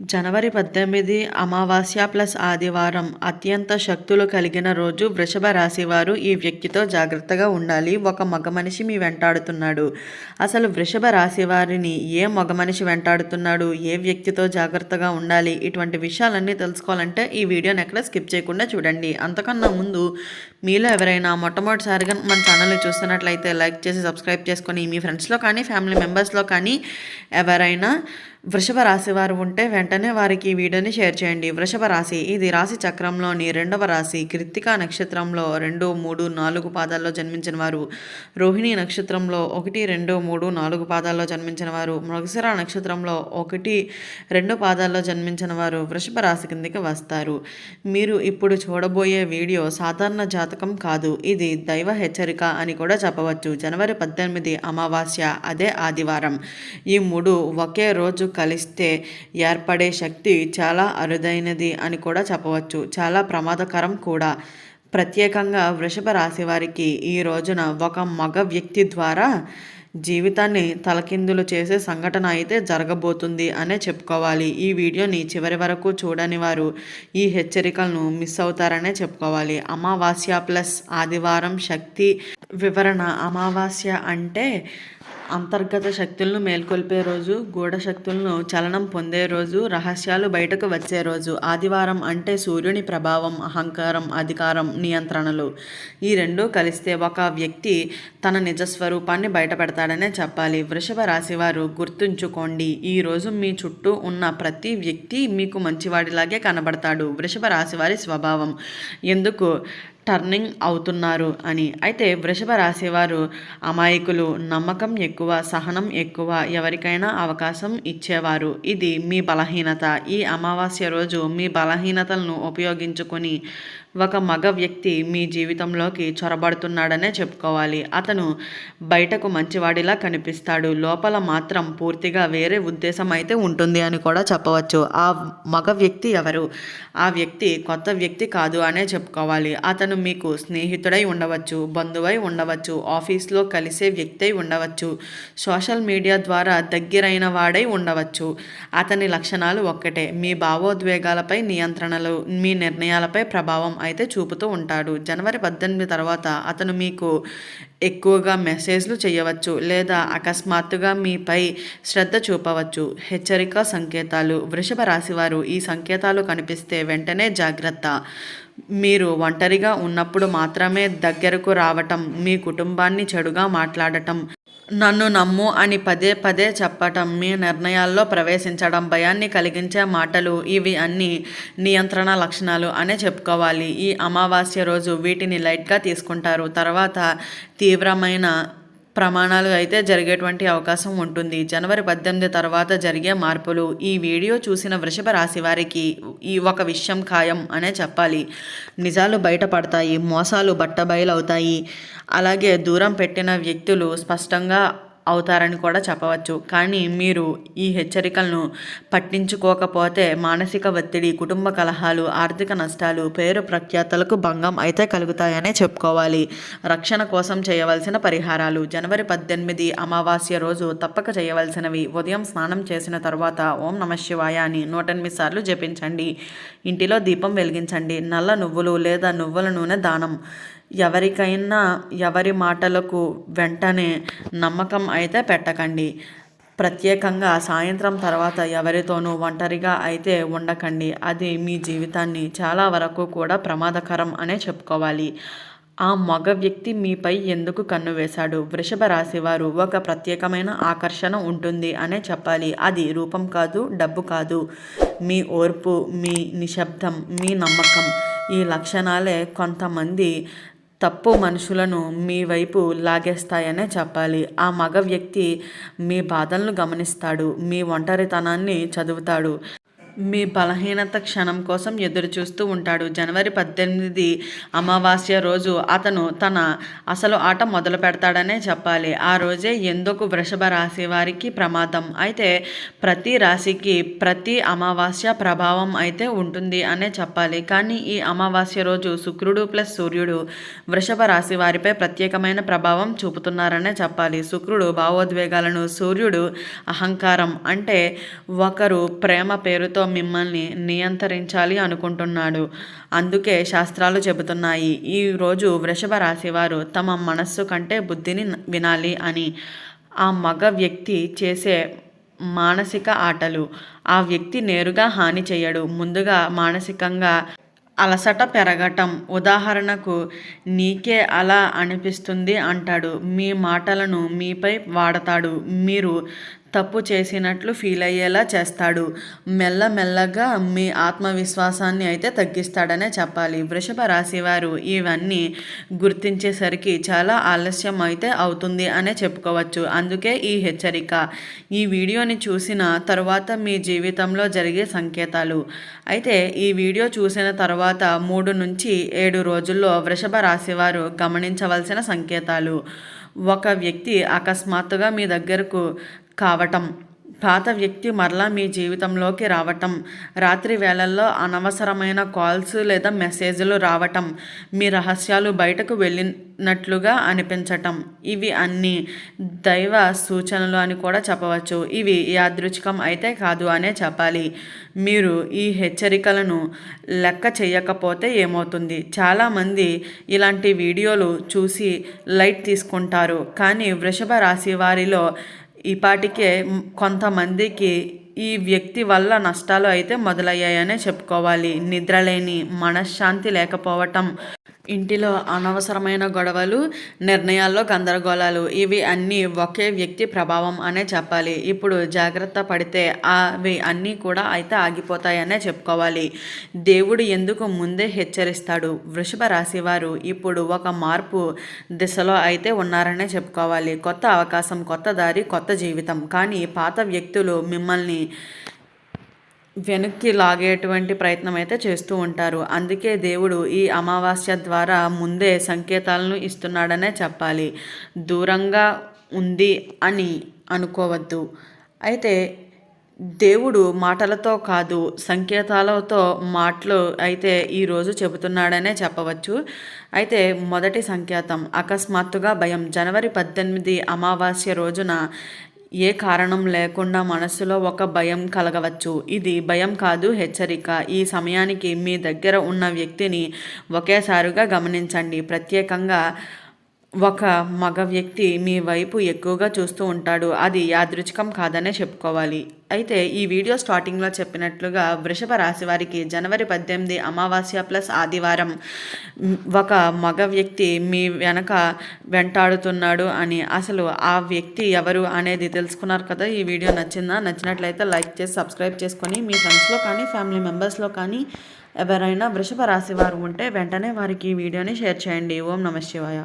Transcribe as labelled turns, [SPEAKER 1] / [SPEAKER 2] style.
[SPEAKER 1] జనవరి పద్దెనిమిది అమావాస్య ప్లస్ ఆదివారం అత్యంత శక్తులు కలిగిన రోజు వృషభ రాశి వారు ఈ వ్యక్తితో జాగ్రత్తగా ఉండాలి. ఒక మగ మనిషి మీ వెంటాడుతున్నాడు. అసలు వృషభ రాశి వారిని ఏ మగ మనిషి వెంటాడుతున్నాడు? ఏ వ్యక్తితో జాగ్రత్తగా ఉండాలి? ఇటువంటి విషయాలన్నీ తెలుసుకోవాలంటే ఈ వీడియోని ఎక్కడ స్కిప్ చేయకుండా చూడండి. అంతకన్నా ముందు మీలో ఎవరైనా మొట్టమొదటిసారిగా మన ఛానల్ని చూస్తున్నట్లయితే లైక్ చేసి సబ్స్క్రైబ్ చేసుకొని మీ ఫ్రెండ్స్లో కానీ ఫ్యామిలీ మెంబర్స్లో కానీ ఎవరైనా వృషభ రాశి వారు ఉంటే వెంటనే వారికి ఈ వీడియోని షేర్ చేయండి. వృషభ రాశి ఇది రాశి చక్రంలోని రెండవ రాశి కృత్తికా నక్షత్రంలో రెండు మూడు నాలుగు పాదాల్లో జన్మించిన వారు. రోహిణి నక్షత్రంలో ఒకటి రెండు మూడు నాలుగు పాదాల్లో జన్మించిన వారు. మృగశిర నక్షత్రంలో ఒకటి రెండు పాదాల్లో జన్మించిన వారు వృషభ రాశి కిందకి వస్తారు. మీరు ఇప్పుడు చూడబోయే వీడియో సాధారణ జాతకం కాదు. ఇది దైవ హెచ్చరిక అని కూడా చెప్పవచ్చు. జనవరి పద్దెనిమిది అమావాస్య అదే ఆదివారం. ఈ మూడు ఒకే రోజు కలిస్తే ఏర్పడే శక్తి చాలా అరుదైనది అని కూడా చెప్పవచ్చు. చాలా ప్రమాదకరం కూడా. ప్రత్యేకంగా వృషభ రాశి వారికి ఈ రోజున ఒక మగ వ్యక్తి ద్వారా జీవితాన్ని తలకిందులు చేసే సంఘటన అయితే జరగబోతుంది అనే చెప్పుకోవాలి. ఈ వీడియోని చివరి వరకు చూడని వారు ఈ హెచ్చరికలను మిస్ అవుతారనే చెప్పుకోవాలి. అమావాస్య ప్లస్ ఆదివారం శక్తి వివరణ. అమావాస్య అంటే అంతర్గత శక్తులను మేల్కొల్పే రోజు గూఢ శక్తులను చలనం పొందే రోజు రహస్యాలు బయటకు వచ్చే రోజు ఆదివారం అంటే సూర్యుని ప్రభావం అహంకారం అధికారం నియంత్రణలు. ఈ రెండు కలిస్తే ఒక వ్యక్తి తన నిజస్వరూపాన్ని బయటపెడతాడనే చెప్పాలి. వృషభ రాశి వారు గుర్తుంచుకోండి ఈరోజు మీ చుట్టూ ఉన్న ప్రతి వ్యక్తి మీకు మంచివాడిలాగే కనబడతాడు. వృషభ రాశి వారి స్వభావం. ఎందుకు? టర్నింగ్ అవుతున్నారు అని. అయితే వృషభ రాశివారు అమాయకులు నమ్మకం ఎక్కువ సహనం ఎక్కువ ఎవరికైనా అవకాశం ఇచ్చేవారు. ఇది మీ బలహీనత. ఈ అమావాస్య రోజు మీ బలహీనతలను ఉపయోగించుకొని ఒక మగ వ్యక్తి మీ జీవితంలోకి చొరబడుతున్నాడనే చెప్పుకోవాలి. అతను బయటకు మంచివాడిలా కనిపిస్తాడు. లోపల మాత్రం పూర్తిగా వేరే ఉద్దేశం అయితే ఉంటుంది అని కూడా చెప్పవచ్చు. ఆ మగ వ్యక్తి ఎవరు? ఆ వ్యక్తి కొత్త వ్యక్తి కాదు అనే చెప్పుకోవాలి. అతను మీకు స్నేహితుడై ఉండవచ్చు బంధువై ఉండవచ్చు ఆఫీస్లో కలిసే వ్యక్తి అయి ఉండవచ్చు సోషల్ మీడియా ద్వారా దగ్గరైన వాడై ఉండవచ్చు. అతని లక్షణాలు ఒక్కటే. మీ భావోద్వేగాలపై నియంత్రణలు మీ నిర్ణయాలపై ప్రభావం అయితే చూపుతూ ఉంటాడు. జనవరి పద్దెనిమిది తర్వాత అతను మీకు ఎక్కువగా మెసేజ్లు చేయవచ్చు లేదా అకస్మాత్తుగా మీపై శ్రద్ధ చూపవచ్చు. హెచ్చరిక సంకేతాలు. వృషభ రాశివారు ఈ సంకేతాలు కనిపిస్తే వెంటనే జాగ్రత్త. మీరు ఒంటరిగా ఉన్నప్పుడు మాత్రమే దగ్గరకు రావటం మీ కుటుంబాన్ని చెడుగా మాట్లాడటం నన్ను నమ్ము అని పదే పదే చెప్పటం మీ నిర్ణయాల్లో ప్రవేశించడం భయాన్ని కలిగించే మాటలు ఇవి అన్ని నియంత్రణ లక్షణాలు అనే చెప్పుకోవాలి. ఈ అమావాస్య రోజు వీటిని లైట్గా తీసుకుంటారు. తర్వాత తీవ్రమైన ప్రమాణాలు అయితే జరిగేటువంటి అవకాశం ఉంటుంది. జనవరి పద్దెనిమిది తర్వాత జరిగే మార్పులు. ఈ వీడియో చూసిన వృషభ రాశి వారికి ఈ ఒక విషయం ఖాయం అనే చెప్పాలి. నిజాలు బయటపడతాయి మోసాలు బట్టబయలవుతాయి. అలాగే దూరం పెట్టిన వ్యక్తులు స్పష్టంగా అవుతారని కూడా చెప్పవచ్చు. కానీ మీరు ఈ హెచ్చరికలను పట్టించుకోకపోతే మానసిక ఒత్తిడి కుటుంబ కలహాలు ఆర్థిక నష్టాలు పేరు ప్రఖ్యాతలకు భంగం అయితే కలుగుతాయనే చెప్పుకోవాలి. రక్షణ కోసం చేయవలసిన పరిహారాలు. జనవరి పద్దెనిమిది అమావాస్య రోజు తప్పక చేయవలసినవి. ఉదయం స్నానం చేసిన తర్వాత ఓం నమ శివాయ అని నూట ఎనిమిది సార్లు జపించండి. ఇంటిలో దీపం వెలిగించండి. నల్ల నువ్వులు లేదా నువ్వుల నూనె దానం. ఎవరికైనా ఎవరి మాటలకు వెంటనే నమ్మకం అయితే పెట్టకండి. ప్రత్యేకంగా సాయంత్రం తర్వాత ఎవరితోనూ ఒంటరిగా అయితే ఉండకండి. అది మీ జీవితాన్ని చాలా వరకు కూడా ప్రమాదకరం అనే చెప్పుకోవాలి. ఆ మగ వ్యక్తి మీపై ఎందుకు కన్ను వేశాడు? వృషభ రాశి వారు ఒక ప్రత్యేకమైన ఆకర్షణ ఉంటుంది అనే చెప్పాలి. అది రూపం కాదు డబ్బు కాదు. మీ ఓర్పు మీ నిశ్శబ్దం మీ నమ్మకం ఈ లక్షణాలే కొంతమంది తప్పు మనుషులను మీ వైపు లాగేస్తాయనే చెప్పాలి. ఆ మగ వ్యక్తి మీ బాధలను గమనిస్తాడు. మీ ఒంటరితనాన్ని చదువుతాడు. మీ బలహీనత క్షణం కోసం ఎదురు చూస్తూ ఉంటాడు. జనవరి పద్దెనిమిది అమావాస్య రోజు అతను తన అసలు ఆట మొదలు పెడతాడనే చెప్పాలి. ఆ రోజే ఎందుకు వృషభ రాశి వారికి ప్రమాదం? అయితే ప్రతి రాశికి ప్రతి అమావాస్య ప్రభావం అయితే ఉంటుంది అనే చెప్పాలి. కానీ ఈ అమావాస్య రోజు శుక్రుడు ప్లస్ సూర్యుడు వృషభ రాశి వారిపై ప్రత్యేకమైన ప్రభావం చూపుతున్నారనే చెప్పాలి. శుక్రుడు భావోద్వేగాలను సూర్యుడు అహంకారం అంటే ఒకరు ప్రేమ పేరుతో మిమ్మల్ని నియంత్రించాలి అనుకుంటున్నాడు. అందుకే శాస్త్రాలు చెబుతున్నాయి. ఈరోజు వృషభ రాశివారు తమ మనస్సు కంటే బుద్ధిని వినాలి అని. ఆ మగ వ్యక్తి చేసే మానసిక ఆటలు. ఆ వ్యక్తి నేరుగా హాని చేయడు. ముందుగా మానసికంగా అలసట పెరగటం. ఉదాహరణకు నీకే అలా అనిపిస్తుంది అంటాడు. మీ మాటలను మీపై వాడతాడు. మీరు తప్పు చేసినట్లు ఫీల్ అయ్యేలా చేస్తాడు. మెల్లమెల్లగా మీ ఆత్మవిశ్వాసాన్ని అయితే తగ్గిస్తాడనే చెప్పాలి. వృషభ రాశి వారు ఇవన్నీ గుర్తించేసరికి చాలా ఆలస్యం అయితే అవుతుంది అనే చెప్పుకోవచ్చు. అందుకే ఈ హెచ్చరిక. ఈ వీడియోని చూసిన తర్వాత మీ జీవితంలో జరిగే సంకేతాలు. అయితే ఈ వీడియో చూసిన తర్వాత మూడు నుంచి ఏడు రోజుల్లో వృషభ రాశి వారు గమనించవలసిన సంకేతాలు. ఒక వ్యక్తి అకస్మాత్తుగా మీ దగ్గరకు కావటం. పాత వ్యక్తి మరలా మీ జీవితంలోకి రావటం. రాత్రి వేళల్లో అనవసరమైన కాల్స్ లేదా మెసేజ్లు రావటం. మీ రహస్యాలు బయటకు వెళ్ళినట్లుగా అనిపించటం. ఇవి అన్నీ దైవ సూచనలు అని కూడా చెప్పవచ్చు. ఇవి యాదృచ్ఛికం అయితే కాదు అనే చెప్పాలి. మీరు ఈ హెచ్చరికలను లెక్క చేయకపోతే ఏమవుతుంది? చాలామంది ఇలాంటి వీడియోలు చూసి లైట్ తీసుకుంటారు. కానీ వృషభ రాశి వారిలో ఈపాటికే కొంతమందికి ఈ వ్యక్తి వల్ల నష్టాలు అయితే మొదలయ్యాయనే చెప్పుకోవాలి. నిద్రలేని మనశ్శాంతి లేకపోవటం ఇంటిలో అనవసరమైన గొడవలు నిర్ణయాల్లో గందరగోళాలు ఇవి అన్నీ ఒకే వ్యక్తి ప్రభావం అనే చెప్పాలి. ఇప్పుడు జాగ్రత్త పడితే అవి అన్నీ కూడా అయితే ఆగిపోతాయనే చెప్పుకోవాలి. దేవుడు ఎందుకు ముందే హెచ్చరిస్తాడు? వృషభ రాశి వారు ఇప్పుడు ఒక మార్పు దిశలో అయితే ఉన్నారనే చెప్పుకోవాలి. కొత్త అవకాశం కొత్త దారి కొత్త జీవితం. కానీ పాత వ్యక్తులు మిమ్మల్ని వెనక్కి లాగేటువంటి ప్రయత్నం అయితే చేస్తూ ఉంటారు. అందుకే దేవుడు ఈ అమావాస్య ద్వారా ముందే సంకేతాలను ఇస్తున్నాడనే చెప్పాలి. దూరంగా ఉంది అని అనుకోవద్దు. అయితే దేవుడు మాటలతో కాదు సంకేతాలతో మాటలు అయితే ఈరోజు చెబుతున్నాడనే చెప్పవచ్చు. అయితే మొదటి సంకేతం అకస్మాత్తుగా భయం. జనవరి పద్దెనిమిది అమావాస్య రోజున ఏ కారణం లేకుండా మనసులో ఒక భయం కలగవచ్చు. ఇది భయం కాదు హెచ్చరిక. ఈ సమయానికి మీ దగ్గర ఉన్న వ్యక్తిని ఒకేసారిగా గమనించండి. ప్రత్యేకంగా ఒక మగ వ్యక్తి మీ వైపు ఎక్కువగా చూస్తూ ఉంటాడు. అది యాదృచ్ఛికం కాదనే చెప్పుకోవాలి. అయితే ఈ వీడియో స్టార్టింగ్లో చెప్పినట్లుగా వృషభ రాశి వారికి జనవరి పద్దెనిమిది అమావాస్య ప్లస్ ఆదివారం ఒక మగ వ్యక్తి మీ వెనక వెంటాడుతున్నాడు అని అసలు ఆ వ్యక్తి ఎవరు అనేది తెలుసుకున్నారు కదా. ఈ వీడియో నచ్చిందా? నచ్చినట్లయితే లైక్ చేసి సబ్స్క్రైబ్ చేసుకొని మీ ఫ్రెండ్స్లో కానీ ఫ్యామిలీ మెంబర్స్లో కానీ ఎవరైనా వృషభ రాశి వారు ఉంటే వెంటనే వారికి ఈ వీడియోని షేర్ చేయండి. ఓం నమ శివాయ.